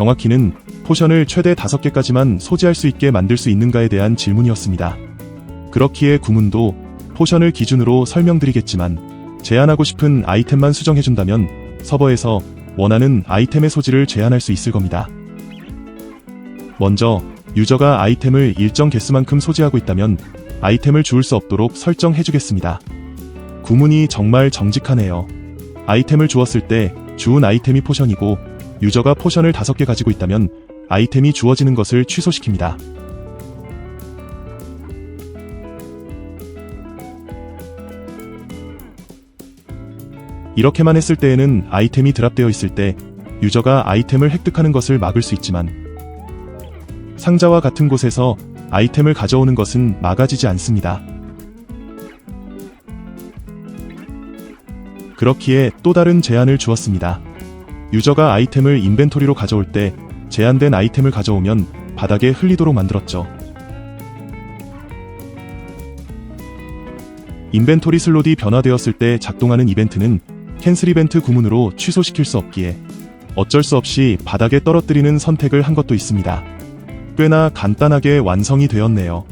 정확히는 포션을 최대 5개까지만 소지할 수 있게 만들 수 있는가에 대한 질문이었습니다. 그렇기에 구문도 포션을 기준으로 설명드리겠지만 제한하고 싶은 아이템만 수정해준다면 서버에서 원하는 아이템의 소지를 제한할 수 있을 겁니다. 먼저 유저가 아이템을 일정 개수만큼 소지하고 있다면 아이템을 주울 수 없도록 설정해주겠습니다. 구문이 정말 정직하네요. 아이템을 주었을 때 주운 아이템이 포션이고 유저가 포션을 5개 가지고 있다면 아이템이 주어지는 것을 취소시킵니다. 이렇게만 했을 때에는 아이템이 드랍되어 있을 때 유저가 아이템을 획득하는 것을 막을 수 있지만 상자와 같은 곳에서 아이템을 가져오는 것은 막아지지 않습니다. 그렇기에 또 다른 제한을 주었습니다. 유저가 아이템을 인벤토리로 가져올 때 제한된 아이템을 가져오면 바닥에 흘리도록 만들었죠. 인벤토리 슬롯이 변화되었을 때 작동하는 이벤트는 캔슬 이벤트 구문으로 취소시킬 수 없기에 어쩔 수 없이 바닥에 떨어뜨리는 선택을 한 것도 있습니다. 꽤나 간단하게 완성이 되었네요.